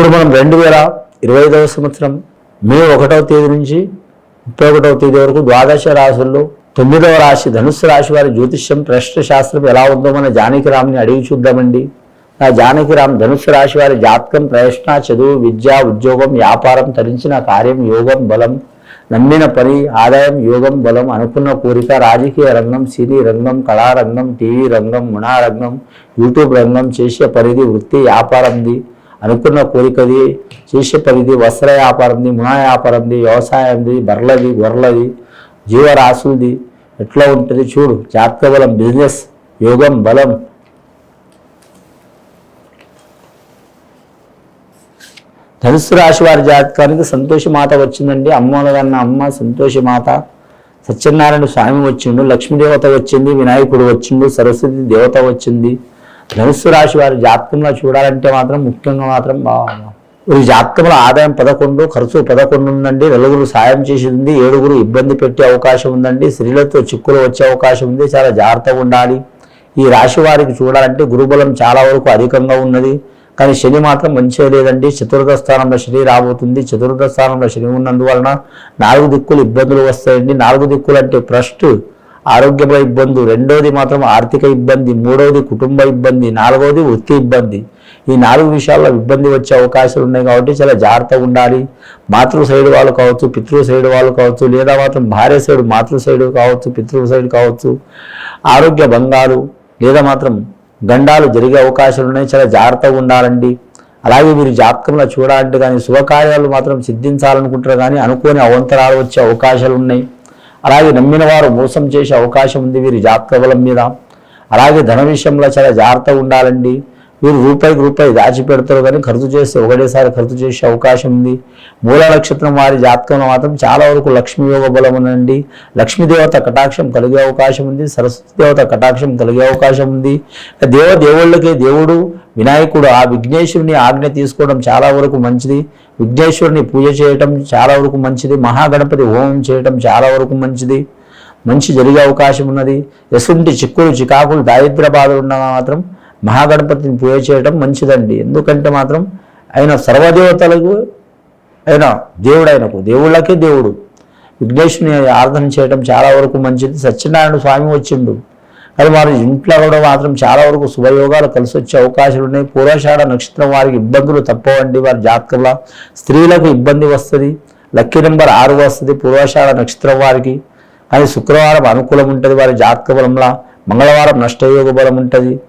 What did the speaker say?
ఇప్పుడు మనం రెండు వేల ఇరవై ఐదవ సంవత్సరం మే ఒకటవ తేదీ నుంచి ముప్పై ఒకటవ తేదీ వరకు ద్వాదశ రాశుల్లో తొమ్మిదవ రాశి ధనుస్సు రాశి వారి జ్యోతిష్యం ప్రశ్న శాస్త్రం ఎలా ఉందో మన జానకిరామ్ని అడిగి చూద్దామండి. నా జానకిరామ్ ధనుస్సు రాశి వారి జాతకం ప్రయత్న చదువు విద్య ఉద్యోగం వ్యాపారం తరించిన కార్యం యోగం బలం నమ్మిన పని ఆదాయం యోగం బలం అనుకున్న కోరిక రాజకీయ రంగం సినీ రంగం కళారంగం టీవీ రంగం మునారంగం యూట్యూబ్ రంగం చేసే పరిధి వృత్తి వ్యాపారంది అనుకున్న కోరికది చేసే పరిధి వస్త్ర వ్యాపారంది మునా వ్యాపారంది వ్యవసాయంది బర్రలది గొర్రలది జీవరాశులది ఎట్లా ఉంటుంది చూడు. జాతక బలం బిజినెస్ యోగం బలం. ధనుసు రాశి వారి జాతకానికి సంతోషి మాత వచ్చిందండి అమ్మలగన్న అమ్మ సంతోషి మాత సత్యనారాయణ స్వామి వచ్చిండు లక్ష్మీదేవత వచ్చింది వినాయకుడు వచ్చిండు సరస్వతి దేవత వచ్చింది. ధనుసు రాశి వారి జాతకంలో చూడాలంటే మాత్రం ముఖ్యంగా మాత్రం బా- వీరి జాతకంలో ఆదాయం పదకొండు ఖర్చు పదకొండు ఉందండి. నలుగురు సాయం చేసి ఉంది ఏడుగురు ఇబ్బంది పెట్టే అవకాశం ఉందండి. స్త్రీలతో చిక్కులు వచ్చే అవకాశం ఉంది. చాలా జాగ్రత్తగా ఉండాలి. ఈ రాశి వారికి చూడాలంటే గురుబలం చాలా వరకు అధికంగా ఉన్నది. కానీ శని మాత్రం మంచిగా లేదండి. చతుర్థ స్థానంలో శని రాబోతుంది. చతుర్థ స్థానంలో శని ఉన్నందువలన నాలుగు దిక్కులు ఇబ్బందులు వస్తాయండి. నాలుగు దిక్కులు అంటే ఫస్ట్ ఆరోగ్యపై ఇబ్బంది రెండవది మాత్రం ఆర్థిక ఇబ్బంది మూడవది కుటుంబ ఇబ్బంది నాలుగవది వృత్తి ఇబ్బంది. ఈ నాలుగు విషయాల్లో ఇబ్బంది వచ్చే అవకాశాలు ఉన్నాయి కాబట్టి చాలా జాగ్రత్తగా ఉండాలి. మాతృ సైడ్ వాళ్ళు కావచ్చు పితృ సైడ్ వాళ్ళు కావచ్చు లేదా మాత్రం భార్య సైడ్ మాతృ సైడ్ కావచ్చు పితృ సైడ్ కావచ్చు ఆరోగ్య భంగాలు లేదా మాత్రం గండాలు జరిగే అవకాశాలు ఉన్నాయి. చాలా జాగ్రత్తగా ఉండాలండి. అలాగే మీరు జాతకంలో చూడాలంటే కానీ శుభకార్యాలు మాత్రం సిద్ధించాలనుకుంటారు కానీ అనుకోని అవంతరాలు వచ్చే అవకాశాలు ఉన్నాయి. అలాగే నమ్మిన వారు మోసం చేసే అవకాశం ఉంది వీరి జాతక బలం మీద. అలాగే ధన విషయంలో చాలా జాగ్రత్తగా ఉండాలండి. వీరు రూపాయికి రూపాయి దాచిపెడతారు కానీ ఖర్చు చేస్తే ఒకటేసారి ఖర్చు చేసే అవకాశం ఉంది. మూల నక్షత్రం వారి జాతకంలో మాత్రం చాలా వరకు లక్ష్మీ యోగ బలం ఉందండి. లక్ష్మీదేవత కటాక్షం కలిగే అవకాశం ఉంది. సరస్వతి దేవత కటాక్షం కలిగే అవకాశం ఉంది. దేవ దేవుళ్ళకే దేవుడు వినాయకుడు ఆ విఘ్నేశ్వరుని ఆజ్ఞ తీసుకోవడం చాలా వరకు మంచిది. విఘ్నేశ్వరుని పూజ చేయటం చాలా వరకు మంచిది. మహాగణపతి హోమం చేయటం చాలా వరకు మంచిది. మంచి జరిగే అవకాశం ఉన్నది. ఎసుంటి చిక్కులు చికాకులు దారిద్ర బాధలు ఉన్నా మాత్రం మహాగణపతిని పూజ చేయటం మంచిదండి. ఎందుకంటే మాత్రం ఆయన సర్వదేవతలకు ఆయన దేవుడైనకు దేవుళ్ళకే దేవుడు. విఘ్నేశ్వరుని ఆరాధన చేయడం చాలా వరకు మంచిది. సత్యనారాయణ స్వామి వచ్చిండు. కానీ వారి ఇంట్లో కూడా మాత్రం చాలా వరకు శుభయోగాలు కలిసి వచ్చే అవకాశాలు ఉన్నాయి. పూర్వషాఢ నక్షత్రం వారికి ఇబ్బందులు తప్పవండి. వారి జాతకంలో స్త్రీలకు ఇబ్బంది వస్తుంది. లక్కీ నెంబర్ ఆరు వస్తుంది. పూర్వషాఢ నక్షత్రం వారికి. కానీ శుక్రవారం అనుకూలం ఉంటుంది. వారి జాతక బలంలో మంగళవారం నష్టయోగ బలం ఉంటుంది.